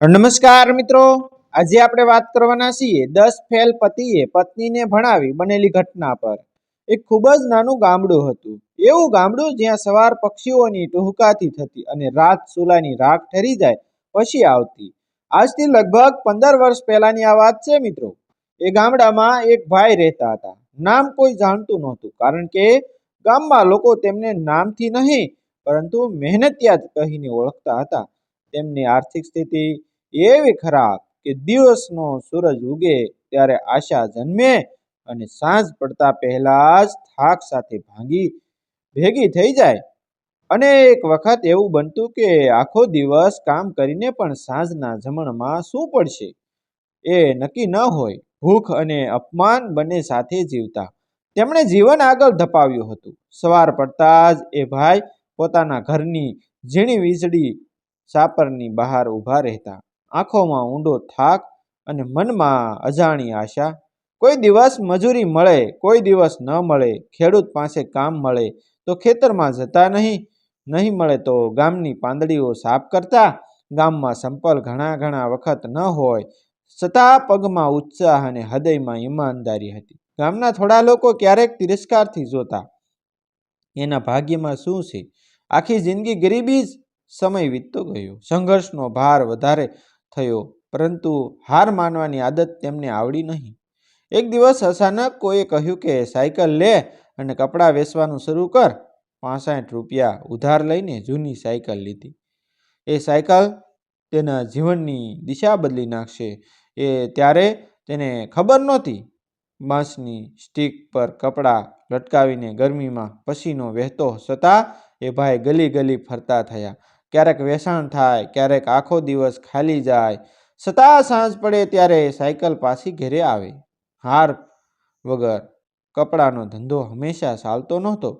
નમસ્કાર મિત્રો. આજે આપણે વાત કરવાના છીએ દસ ફેલ પતિએ પત્નીને ભણાવી બનેલી ઘટના પર. એક ખૂબ જ નાનું ગામડું હતું. એવું ગામડું જ્યાં સવાર પક્ષીઓની ટુહકાથી થતી અને રાત સુલાની રાખ ઠરી જાય પછી આવતી. આજથી લગભગ પંદર વર્ષ પહેલાની આ વાત છે મિત્રો. એ ગામડામાં એક ભાઈ રહેતા હતા. નામ કોઈ જાણતું નહોતું કારણ કે ગામમાં લોકો તેમને નામથી નહીં પરંતુ મહેનતિયા જ કહીને ઓળખતા હતા. તેમની આર્થિક સ્થિતિ એવી ખરાબ કે દિવસનો સૂરજ ઉગે ત્યારે આશા જન્મે અને સાંજ પડતા પહેલા જ થાક સાથે ભાંગી ભેગી થઈ જાય. અને એક વખત એવું બનતું કે આખો દિવસ કામ કરીને પણ સાંજના જમણમાં શું પડશે? એ નક્કી ન હોય. ભૂખ અને અપમાન બંને સાથે જીવતા. તેમણે જીવન આગળ ધપાવ્યું હતું. સવાર પડતા જ એ ભાઈ પોતાના ઘરની ઝીણી વીજળી સાપરની બહાર ઊભા રહેતા. આંખોમાં ઊંડો થાક અને મનમાં અજાણી આશા. કોઈ દિવસ મજૂરી મળે, કોઈ દિવસ ન મળે, ખેડૂત પાસે કામ મળે તો ખેતરમાં જતા નહીં નહીં મળે તો ગામની પાંદડીઓ સાફ કરતા, ગામમાં સંપલ ઘણા ઘણા વખત ન હોય, છતાં પગમાં ઉત્સાહ અને હૃદયમાં ઈમાનદારી હતી. ગામના થોડા લોકો ક્યારેક તિરસ્કારથી જોતા, એના ભાગ્યમાં શું છે? આખી જિંદગી ગરીબી જ સમય વીતતો ગયો. સંઘર્ષનો ભાર વધારે થયો, પરંતુ હાર માનવાની આદત તેમને આવડી નહીં. એક દિવસ અચાનક કોઈએ કહ્યું કે, સાયકલ લે અને કપડાં વેચવાનું શરૂ કર. પાસઠ રૂપિયા ઉધાર લઈને જૂની સાયકલ લીધી. એ સાયકલ તેના જીવનની દિશા બદલી નાખશે. એ ત્યારે તેને ખબર નહોતી. બાંસની સ્ટીક પર કપડાં લટકાવીને ગરમીમાં પસીનો વહેતો છતાં એ ભાઈ ગલી ગલી ફરતા થયા. ક્યારેક વેસાણ થાય, ક્યારેક આખો દિવસ ખાલી જાય. છતાં સાંજ પડે ત્યારે સાયકલ પાછી ઘેરે આવે. હાર વગર કપડાનો ધંધો હંમેશા ચાલતો નહોતો.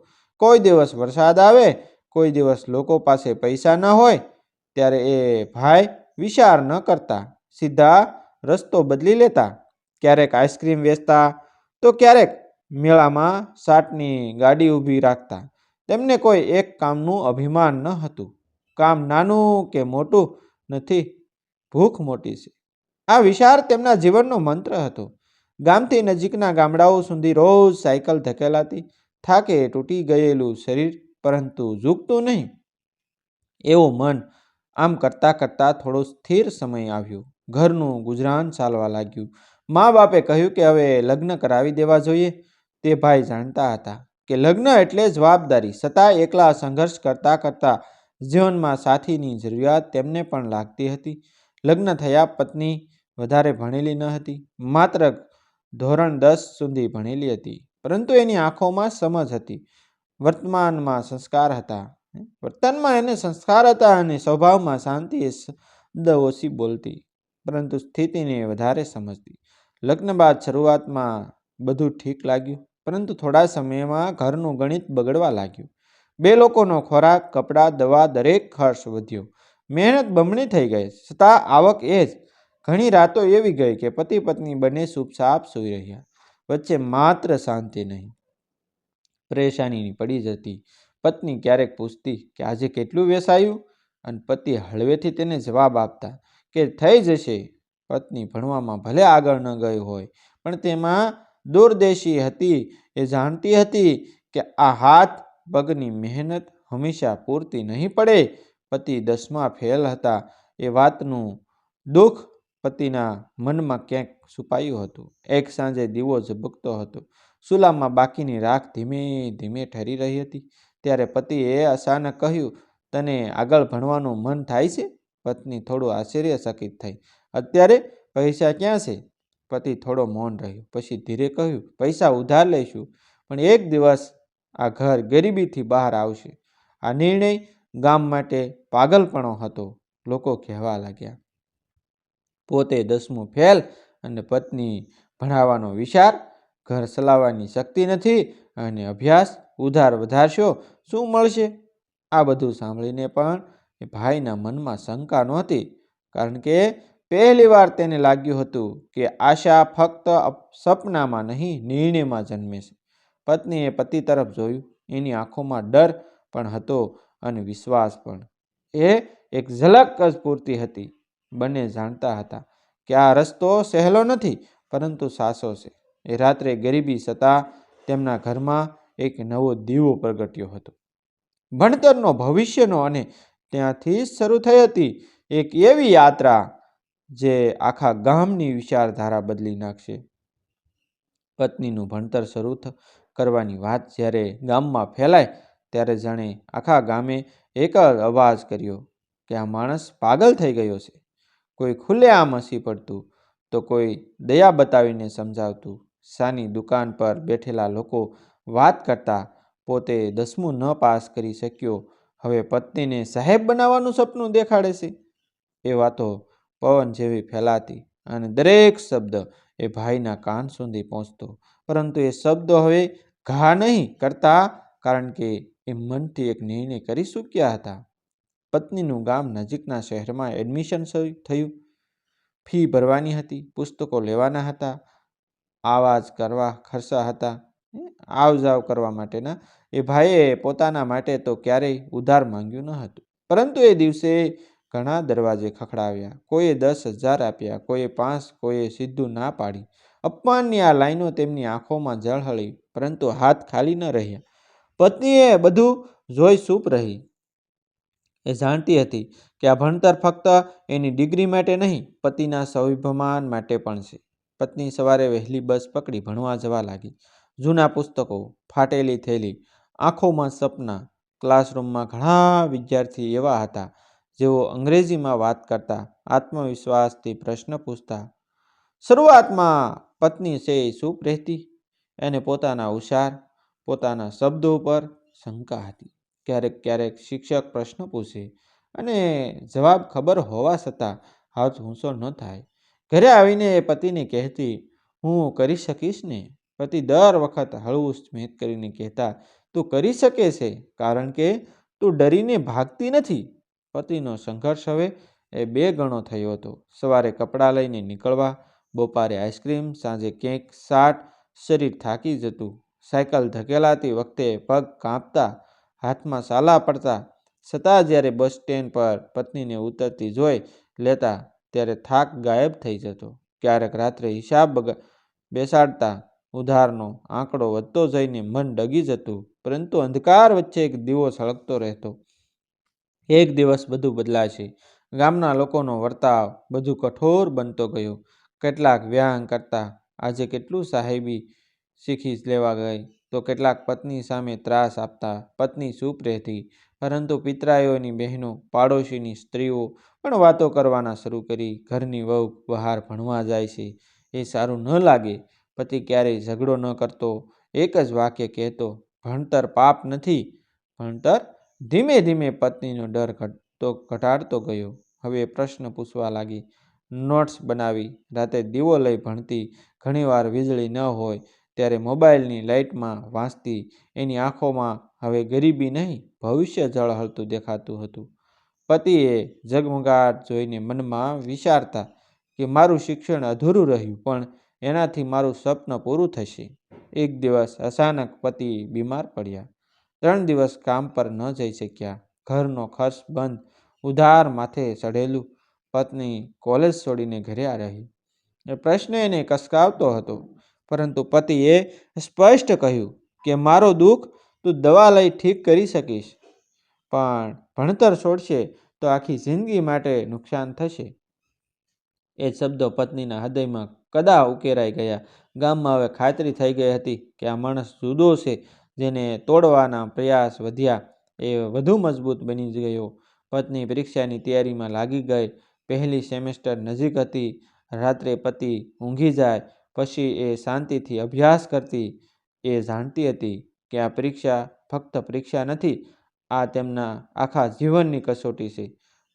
કોઈ દિવસ વરસાદ આવે, કોઈ દિવસ લોકો પાસે પૈસા ન હોય, ત્યારે એ ભાઈ વિચાર ન કરતા, સીધા રસ્તો બદલી લેતા. ક્યારેક આઈસ્ક્રીમ વેચતા, તો ક્યારેક મેળામાં સાટની ગાડી ઊભી રાખતા. તેમને કોઈ એક કામનું અભિમાન ન હતું. કામ નાનું કે મોટું નથી, ભૂખ મોટી છે. આ વિચાર તેમના જીવનનો મંત્ર હતો. ગામથી નજીકના ગામડાઓ સુધી રોજ સાયકલ ધકેલાતી, થાકે તૂટી ગયેલું શરીર, પરંતુ ઝૂકતું નહીં. એવું મન આમ કરતાં કરતાં થોડો સ્થિર સમય આવ્યો. ઘરનું ગુજરાન ચાલવા લાગ્યું. મા બાપે કહ્યું કે હવે લગ્ન કરાવી દેવા જોઈએ. તે ભાઈ જાણતા હતા કે લગ્ન એટલે જવાબદારી. છતાં એકલા સંઘર્ષ કરતાં કરતાં જીવનમાં સાથીની જરૂરિયાત તેમને પણ લાગતી હતી. લગ્ન થયા પત્ની વધારે ભણેલી ન હતી. માત્ર ધોરણ દસ સુધી ભણેલી હતી. પરંતુ એની આંખોમાં સમજ હતી. વર્તમાનમાં સંસ્કાર હતા. વર્તનમાં એને સંસ્કાર હતા અને સ્વભાવમાં શાંતિ એ શબ્દ ઓછી બોલતી. પરંતુ સ્થિતિને વધારે સમજતી. લગ્ન બાદ શરૂઆતમાં બધું ઠીક લાગ્યું. પરંતુ થોડા સમયમાં ઘરનું ગણિત બગડવા લાગ્યું. બે લોકોનો ખોરાક, કપડાં, દવા દરેક ખર્ચ વધ્યો. મહેનત બમણી થઈ ગઈ. છતાં આવક એ જ. ઘણી રાતો એવી ગઈ કે પતિ પત્ની બંને ચૂપચાપ સૂઈ રહ્યા. વચ્ચે માત્ર શાંતિ નહીં. પરેશાની પડી જતી. પત્ની ક્યારેક પૂછતી કે આજે કેટલું વેસાયું? અને પતિ હળવેથી તેને જવાબ આપતા કે થઈ જશે. પત્ની ભણવામાં ભલે આગળ ન ગઈ હોય, પણ તેમાં દૂરદેશી હતી એ જાણતી હતી કે આ હાથ પગની મહેનત હંમેશા પૂરતી નહીં પડે. પતિ દસમા ફેલ હતા. એ વાતનું દુઃખ પતિના મનમાં ક્યાંક છુપાયું હતું. એક સાંજે દીવો ઝબકતો હતો. ચૂલામાં બાકીની રાખ ધીમે ધીમે ઠરી રહી હતી. ત્યારે પતિએ અચાનક કહ્યું, તને આગળ ભણવાનું મન થાય છે? પત્ની થોડું આશ્ચર્યચકિત થઈ. અત્યારે પૈસા ક્યાં છે? પતિ થોડો મૌન રહ્યો. પછી ધીરે કહ્યું, પૈસા ઉધાર લઈશું. પણ એક દિવસ આ ઘર ગરીબીથી બહાર આવશે. આ નિર્ણય ગામ માટે પાગલપણો હતો, લોકો કહેવા લાગ્યા. પોતે દસમું ફેલ અને પત્ની ભણાવવાનો વિચાર, ઘર ચલાવવાની શક્તિ નથી અને અભ્યાસ ઉધાર વધારશો શું મળશે? આ બધું સાંભળીને પણ ભાઈના મનમાં શંકા નહોતી, કારણ કે પહેલીવાર તેને લાગ્યું હતું કે આશા ફક્ત સપનામાં નહીં, નિર્ણયમાં જન્મે છે. પત્નીએ પતિ તરફ જોયું. એની આંખોમાં ડર પણ હતો અને વિશ્વાસ પણ. એ એક ઝલક જ પૂરતી હતી. બંને જાણતા હતા કે આ રસ્તો સહેલો નથી, પરંતુ સાસો છે. એ રાત્રે ગરીબી છતાં તેમના ઘરમાં એક નવો દીવો પ્રગટ્યો હતો. ભણતરનો, ભવિષ્યનો અને ત્યાંથી જ શરૂ થઈ હતી એક એવી યાત્રા જે આખા ગામની વિચારધારા બદલી નાખશે. પત્નીનું ભણતર શરૂ કરવાની વાત જ્યારે ગામમાં ફેલાય, ત્યારે જાણે આખા ગામે એક જ અવાજ કર્યો કે આ માણસ પાગલ થઈ ગયો છે. કોઈ ખુલ્લેઆમ હસી પડતું, તો કોઈ દયા બતાવીને સમજાવતું. સાની દુકાન પર બેઠેલા લોકો વાત કરતા પોતે દસમું ન પાસ કરી શક્યો. હવે પત્નીને સાહેબ બનાવવાનું સપનું દેખાડે છે. એ વાતો પવન જેવી ફેલાતી અને દરેક શબ્દ એ ભાઈના કાન સુધી પહોંચતો. પરંતુ એ શબ્દો હવે ઘા નહીં કરતા કારણ કે એ મનથી એક નિર્ણય કરી ચૂક્યા હતા. પત્નીનું ગામ નજીકના શહેરમાં એડમિશન થયું. ફી ભરવાની હતી, પુસ્તકો લેવાના હતા, આવાજ કરવા ખર્ચા હતા. આવ જાવ કરવા માટેના. એ ભાઈએ પોતાના માટે તો ક્યારેય ઉધાર માંગ્યું ન હતું. પરંતુ એ દિવસે ઘણા દરવાજે ખખડાવ્યા. કોઈએ દસ હજાર આપ્યા, કોઈએ પાંચ, કોઈએ સીધું ના પાડી. અપમાનની આ લાઈનો તેમની આંખોમાં ઝળહળી. પરંતુ હાથ ખાલી ન રહ્યા. પત્નીએ બધું જોઈ સૂપ રહી. એ જાણતી હતી કે આ ભણતર ફક્ત એની ડિગ્રી માટે નહીં, પતિના સ્વાભિમાન માટે પણ છે. પત્ની સવારે વહેલી બસ પકડી ભણવા જવા લાગી. જૂના પુસ્તકો, ફાટેલી થેલી, આંખોમાં સપના, ક્લાસરૂમમાં ઘણા વિદ્યાર્થી એવા હતા જેઓ અંગ્રેજીમાં વાત કરતા, આત્મવિશ્વાસથી પ્રશ્ન પૂછતા, શરૂઆતમાં પત્ની છે સૂપ રહેતી? એને પોતાના ઉશાર પોતાના શબ્દો પર શંકા હતી. ક્યારેક ક્યારેક શિક્ષક પ્રશ્ન પૂછે અને જવાબ ખબર હોવા છતાં હાથ ઊંચો ન થાય. ઘરે આવીને એ પતિને કહેતી, હું કરી શકીશ ને? પતિ દર વખત હળવું સ્મિત કરીને કહેતા, તું કરી શકે છે, કારણ કે તું ડરીને ભાગતી નથી. પતિનો સંઘર્ષ હવે એ બે ગણો થયો હતો. સવારે કપડાં લઈને નીકળવા, બપોરે આઈસ્ક્રીમ, સાંજે કેક સાટ શરીર થાકી જતું. સાયકલ ધકેલાતી વખતે પગ કાંપતા, હાથમાં સાલા પડતા. છતાં જ્યારે બસ સ્ટેન્ડ પર પત્નીને ઉતરતી જોઈ લેતા, ત્યારે થાક ગાયબ થઈ જતો. ક્યારેક રાત્રે હિસાબ બેસાડતા ઉધારનો આંકડો વધતો જઈને મન ડગી જતું, પરંતુ અંધકાર વચ્ચે એક દીવો સળગતો રહેતો. એક દિવસ બધું બદલાશે. ગામના લોકોનો વર્તાવ બધું કઠોર બનતો ગયો. કેટલાક વ્યાંગ કરતા આજે કેટલું સાહેબી શીખી લેવા ગઈ? તો કેટલાક પત્ની સામે ત્રાસ આપતા પત્ની ચૂપ રહેતી, પરંતુ પિતરાઈઓની બહેનો, પાડોશીની સ્ત્રીઓ પણ વાતો કરવાના શરૂ કરી. ઘરની વહુ બહાર ભણવા જાય છે. એ સારું ન લાગે. પતિ ક્યારેય ઝઘડો ન કરતો. એક જ વાક્ય કહેતો, ભણતર પાપ નથી. ભણતર ધીમે ધીમે પત્નીનો ડર ઘટતો ઘટાડતો ગયો. હવે પ્રશ્ન પૂછવા લાગી નોટ્સ બનાવી. રાતે દીવો લઈ ભણતી, ઘણીવાર વીજળી ન હોય ત્યારે મોબાઈલની લાઇટમાં વાંચતી. એની આંખોમાં હવે ગરીબી નહીં, ભવિષ્ય ઝળહળતું દેખાતું હતું. પતિએ ઝગમગાટ જોઈને મનમાં વિચારતા કે મારું શિક્ષણ અધૂરું રહ્યું, પણ એનાથી મારું સ્વપ્ન પૂરું થશે. એક દિવસ અચાનક પતિ બીમાર પડ્યા. ત્રણ દિવસ કામ પર ન જઈ શક્યા. ઘરનો ખર્ચ બંધ, ઉધાર માથે ચઢેલું પત્ની કોલેજ છોડીને ઘરે આ રહી. એ પ્રશ્ન એને કસકાવતો હતો, પરંતુ પતિએ સ્પષ્ટ કહ્યું કે, મારો દુઃખ તું દવા લઈ ઠીક કરી શકીશ, પણ ભણતર છોડશે તો આખી જિંદગી માટે નુકસાન થશે. એ શબ્દો પત્નીના હૃદયમાં કદા ઉકેરાઈ ગયા. ગામમાં હવે ખાતરી થઈ ગઈ હતી કે, આ માણસ જુદો છે, જેને તોડવાના પ્રયાસ વધ્યા એ વધુ મજબૂત બની ગયો. પત્ની પરીક્ષાની તૈયારીમાં લાગી ગઈ પહેલી સેમેસ્ટર નજીક હતી. રાત્રે પતિ ઊંઘી જાય, પછી એ શાંતિથી અભ્યાસ કરતી, એ જાણતી હતી કે આ પરીક્ષા ફક્ત પરીક્ષા નથી, આ તેમના આખા જીવનની કસોટી છે.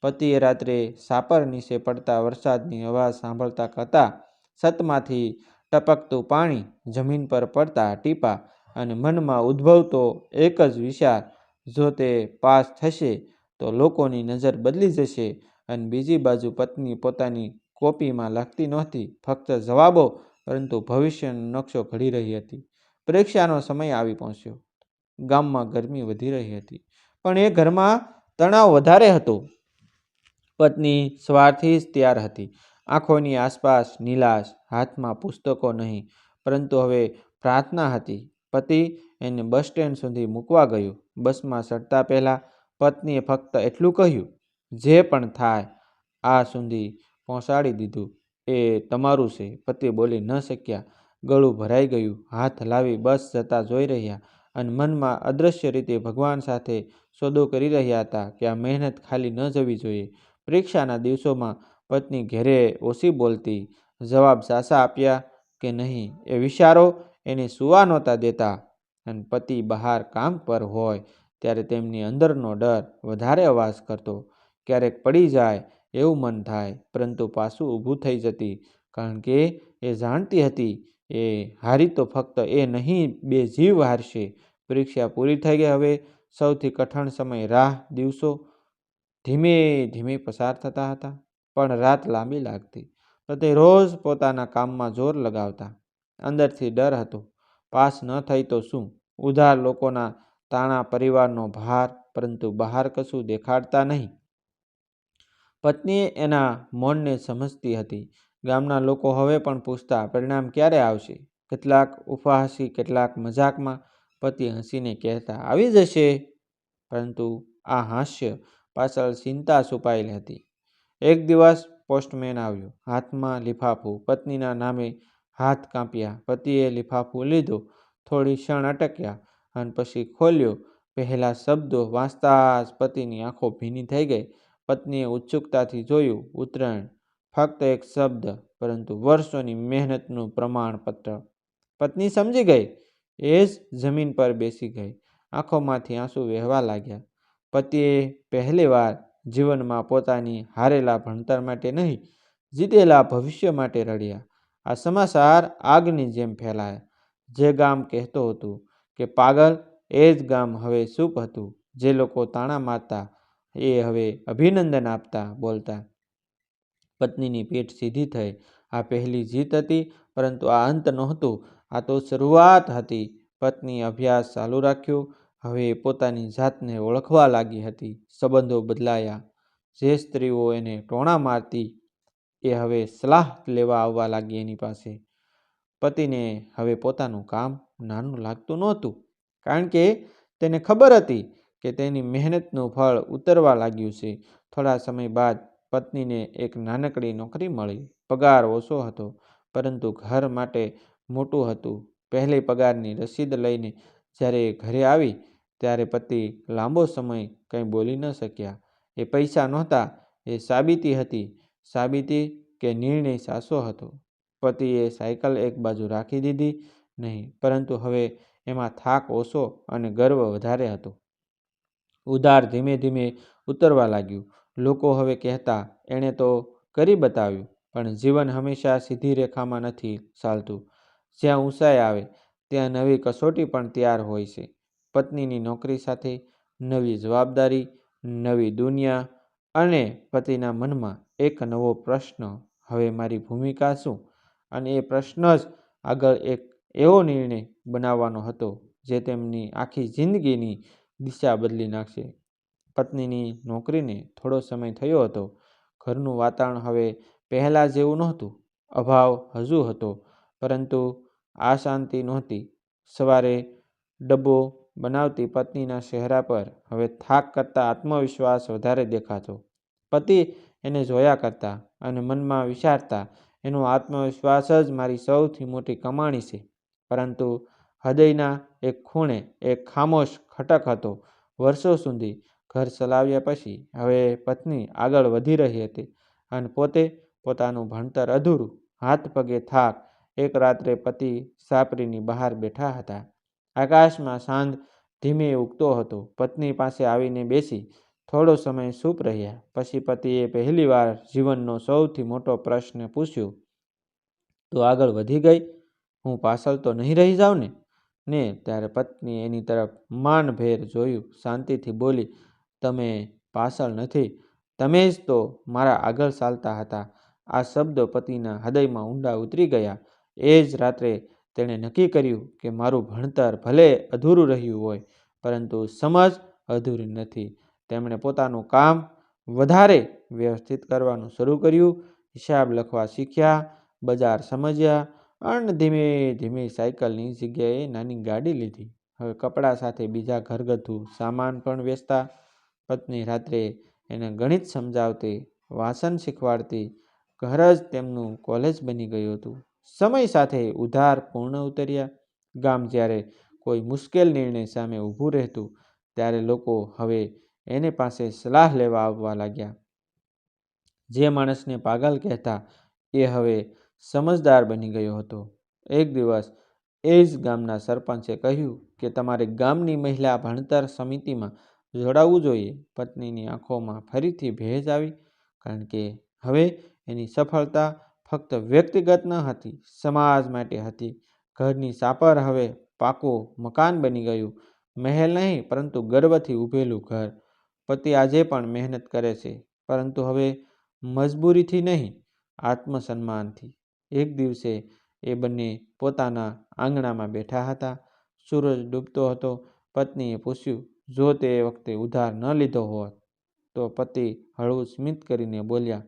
પતિએ રાત્રે સાપર નીચે પડતા વરસાદની અવાજ સાંભળતા કહેતા, સતમાંથી ટપકતું પાણી જમીન પર પડતા ટીપા અને મનમાં ઉદ્ભવતો એક જ વિચાર, જો તે પાસ થશે તો લોકોની નજર બદલી જશે અને બીજી બાજુ પત્ની પોતાની કોપીમાં લાગતી નહોતી, ફક્ત જવાબો, પરંતુ ભવિષ્યનો નકશો ઘડી રહી હતી. પરીક્ષાનો સમય આવી પહોંચ્યો. ગામમાં ગરમી વધી રહી હતી. પણ એ ઘરમાં તણાવ વધારે હતો. પત્ની સ્વાર્થી જ તૈયાર હતી. આંખોની આસપાસ નીલાશ, હાથમાં પુસ્તકો નહીં, પરંતુ હવે પ્રાર્થના હતી. પતિ એને બસ સ્ટેન્ડ સુધી મૂકવા ગયું. બસમાં ચડતા પહેલાં પત્નીએ ફક્ત એટલું કહ્યું, જે પણ થાય, આ સુધી પહોંચાડી દીધું. એ તમારું છે. પતિ બોલી ન શક્યા. ગળું ભરાઈ ગયું. હાથ હલાવી બસ જતા જોઈ રહ્યા અને મનમાં અદૃશ્ય રીતે ભગવાન સાથે સોદો કરી રહ્યા હતા કે આ મહેનત ખાલી ન જવી જોઈએ. પરીક્ષાના દિવસોમાં પત્ની ઘેરે ઓછી બોલતી, જવાબ સાસા આપ્યા કે નહીં એ વિચારો એને સુવા નહોતા દેતા. અને પતિ બહાર કામ પર હોય ત્યારે તેમની અંદરનો ડર વધારે અવાજ કરતો, ક્યારેક પડી જાય એવું મન થાય, પરંતુ પાછું ઊભું થઈ જતી, કારણ કે એ જાણતી હતી, એ હારી તો ફક્ત એ નહીં, બે જીવ હારશે. પરીક્ષા પૂરી થઈ ગઈ હવે, સૌથી કઠણ સમય રાહ દિવસો. ધીમે ધીમે પસાર થતા હતા, પણ રાત લાંબી લાગતી. પતિ રોજ પોતાના કામમાં જોર લગાવતા. અંદરથી ડર હતો. પાસ ન થઈ તો શું? ઉધાર લોકોના તાણા પરિવારનો ભાર, પરંતુ બહાર કશું દેખાડતા નહીં. પત્નીએ એના મૌનને સમજતી હતી. ગામના લોકો હવે પણ પૂછતા, પરિણામ ક્યારે આવશે? કેટલાક ઉપહાસી કેટલાક મજાકમાં. પતિ હસીને કહેતા, આવી જશે. પરંતુ આ હાસ્ય પાછળ ચિંતા છુપાયેલી હતી. એક દિવસ પોસ્ટમેન આવ્યો. હાથમાં લિફાફું. પત્નીના નામે હાથ કાંપ્યા. પતિએ લિફાફું લીધો. થોડી ક્ષણ અટક્યા. અને પછી ખોલ્યો. પહેલા શબ્દો વાંચતા જ પતિની આંખો ભીની થઈ ગઈ. પત્નીએ ઉત્સુકતાથી જોયું, ઉત્તરાયણ. ફક્ત એક શબ્દ, પરંતુ વર્ષોની મહેનતનું પ્રમાણપત્ર. પત્ની સમજી ગઈ. એ જ જમીન પર બેસી ગઈ. આંખોમાંથી આંસુ વહેવા લાગ્યા. પતિએ પહેલીવાર જીવનમાં પોતાની હારેલા ભણતર માટે નહીં, જીતેલા ભવિષ્ય માટે રડ્યા. આ સમાચાર આગની જેમ ફેલાયા. જે ગામ કહેતો હતું કે પાગલ એ જ ગામ હવે ચૂપ હતું. જે લોકો તાણા મારતા એ હવે અભિનંદન આપતા બોલતા. પત્નીની પીઠ સીધી થઈ. આ પહેલી જીત હતી, પરંતુ આ અંત નહોતું. આ તો શરૂઆત હતી. પત્ની અભ્યાસ ચાલુ રાખ્યો. હવે પોતાની જાતને ઓળખવા લાગી હતી. સંબંધો બદલાયા. જે સ્ત્રીઓ એને ટોણા મારતી એ હવે સલાહ લેવા આવવા લાગી એની પાસે. પતિને હવે પોતાનું કામ નાનું લાગતું નહોતું, કારણ કે તેને ખબર હતી કે તેની મહેનતનું ફળ ઉતરવા લાગ્યું છે. થોડા સમય બાદ પત્નીને એક નાનકડી નોકરી મળી. પગાર ઓછો હતો, પરંતુ ઘર માટે મોટું હતું. પહેલી પગારની રસીદ લઈને જ્યારે ઘરે આવી, ત્યારે પતિ લાંબો સમય કંઈ બોલી ન શક્યા. એ પૈસા નહોતા, એ સાબિતી હતી. સાબિતી કે નિર્ણય સાસો હતો? પતિએ સાયકલ એક બાજુ રાખી દીધી નહીં, પરંતુ હવે એમાં થાક ઓછો અને ગર્વ વધારે હતો. ઉધાર ધીમે ધીમે ઉતરવા લાગ્યું. લોકો હવે કહેતા, એણે તો કરી બતાવ્યું, પણ જીવન હંમેશા સીધી રેખામાં નથી ચાલતું. જ્યાં ઊંચાઈ આવે, ત્યાં નવી કસોટી પણ તૈયાર હોય છે. પત્નીની નોકરી સાથે નવી જવાબદારી, નવી દુનિયા અને પતિના મનમાં એક નવો પ્રશ્ન, હવે મારી ભૂમિકા શું? અને એ પ્રશ્ન જ આગળ એક એવો નિર્ણય બનાવવાનો હતો જે તેમની આખી જિંદગીની દિશા બદલી નાખશે. પત્નીની નોકરીને થોડો સમય થયો હતો. ઘરનું વાતાવરણ હવે પહેલાં જેવું નહોતું. અભાવ હજુ હતો, પરંતુ આ શાંતિ નહોતી. સવારે ડબ્બો બનાવતી પત્નીના ચહેરા પર હવે થાક કરતાં આત્મવિશ્વાસ વધારે દેખાતો. પતિ એને જોયા કરતા અને મનમાં વિચારતા એનો આત્મવિશ્વાસ જ મારી સૌથી મોટી કમાણી છે. પરંતુ હૃદયના એક ખૂણે એક ખામોશ ખટક હતો. વર્ષો સુધી ઘર ચલાવ્યા પછી હવે પત્ની આગળ વધી રહી હતી અને પોતે પોતાનું ભણતર અધૂરું હાથ પગે થાક એક રાત્રે પતિ સાપરીની બહાર બેઠા હતા. આકાશમાં સાંજ ધીમે ઉગતો હતો. પત્ની પાસે આવીને બેસી થોડો સમય સૂપ રહ્યા. પછી પતિએ પહેલીવાર જીવનનો સૌથી મોટો પ્રશ્ન પૂછ્યો, તો આગળ વધી ગઈ? હું પાછળ તો નહીં રહી જાઉં ને? ને ત્યારે પત્ની એની તરફ માનભેર જોયું, શાંતિથી બોલી, તમે પાછળ નથી. તમે જ તો મારા આગળ ચાલતા હતા. આ શબ્દો પતિના હૃદયમાં ઊંડા ઉતરી ગયા. એ જ રાત્રે તેણે નક્કી કર્યું કે મારું ભણતર ભલે અધૂરું રહ્યું હોય, પરંતુ સમજ અધૂરી નથી. તેમણે પોતાનું કામ વધારે વ્યવસ્થિત કરવાનું શરૂ કર્યું. હિસાબ લખવા શીખ્યા, બજાર સમજ્યા અને ધીમે ધીમે સાયકલની જગ્યાએ નાની ગાડી લીધી. હવે કપડાં સાથે બીજા ઘરગથ્થુ સામાન પણ વેચતા. પત્ની રાત્રે એને ગણિત સમજાવતી, વાસણ શીખવાડતી, ઘર જ તેમનું કોલેજ બની ગયું હતું. સમય સાથે ઉધાર પૂર્ણ ઉતર્યા. ગામ જ્યારે કોઈ મુશ્કેલ નિર્ણય સામે ઊભું રહેતું, ત્યારે લોકો હવે એની પાસે સલાહ લેવા આવવા લાગ્યા. જે માણસને પાગલ કહેતા એ હવે સમજદાર બની ગયો હતો. એક દિવસ એ જ ગામના સરપંચે કહ્યું કે તમારે ગામની મહિલા ભણતર સમિતિમાં જોડાવવું જોઈએ. પત્નીની આંખોમાં ફરીથી ભેજ આવી કારણ કે હવે એની સફળતા ફક્ત વ્યક્તિગત ન હતી, સમાજ માટે હતી. ઘરની સાપર હવે પાકું મકાન બની ગયું. મહેલ નહીં, પરંતુ ગર્વથી ઊભેલું ઘર. પતિ આજે પણ મહેનત કરે છે, પરંતુ હવે મજબૂરીથી નહીં, આત્મસન્માનથી. એક દિવસે એ બંને પોતાના આંગણામાં બેઠા હતા. સૂરજ ડૂબતો હતો. પત્નીએ પૂછ્યું, જો તે વખતે ઉધાર ન લીધો હોત? તો પતિ હળવું સ્મિત કરીને બોલ્યા,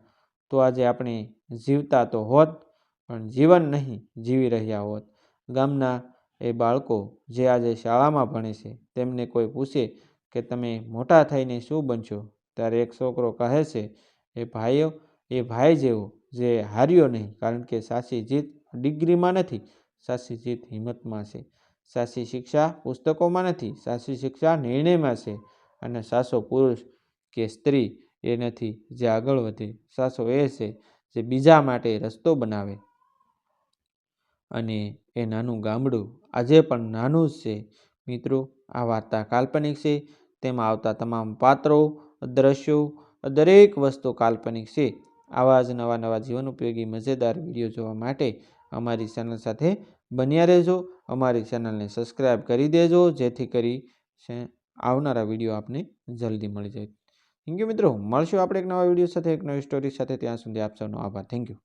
તો આજે આપણે જીવતા તો હોત, પણ જીવન નહીં, જીવી રહ્યા હોત. ગામના એ બાળકો જે આજે શાળામાં ભણે છે, તેમને કોઈ પૂછે કે તમે મોટા થઈને શું બનશો? ત્યારે એક છોકરો કહે છે, એ ભાઈઓ, એ ભાઈ જેવો, જે હાર્યો નહીં, કારણ કે સાચી જીત ડિગ્રીમાં નથી સાચી જીત હિંમતમાં છે. સાચી શિક્ષા પુસ્તકોમાં નથી સાચી શિક્ષા નિર્ણયમાં છે. અને સાસો પુરુષ કે સ્ત્રી એ નથી, જે આગળ વધે. સાસો એ છે, જે બીજા માટે રસ્તો બનાવે. અને એ નાનું ગામડું આજે પણ નાનું જ છે. મિત્રો, આ વાર્તા કાલ્પનિક છે. તેમાં આવતા તમામ પાત્રો, દ્રશ્યો, દરેક વસ્તુ કાલ્પનિક છે. આવા જ નવા નવા જીવન ઉપયોગી મજેદાર વીડિયો જોવા માટે અમારી ચેનલ સાથે બન્યા રહેજો. અમારી ચેનલને સબસ્ક્રાઈબ કરી દેજો, જેથી કરી આવનારા વીડિયો આપને જલ્દી મળી જાય. થેન્ક યુ મિત્રો. મળશું આપણે એક નવા વીડિયો સાથે, એક નવી સ્ટોરી સાથે. ત્યાં સુધી આપ સૌનો આભાર. Thank you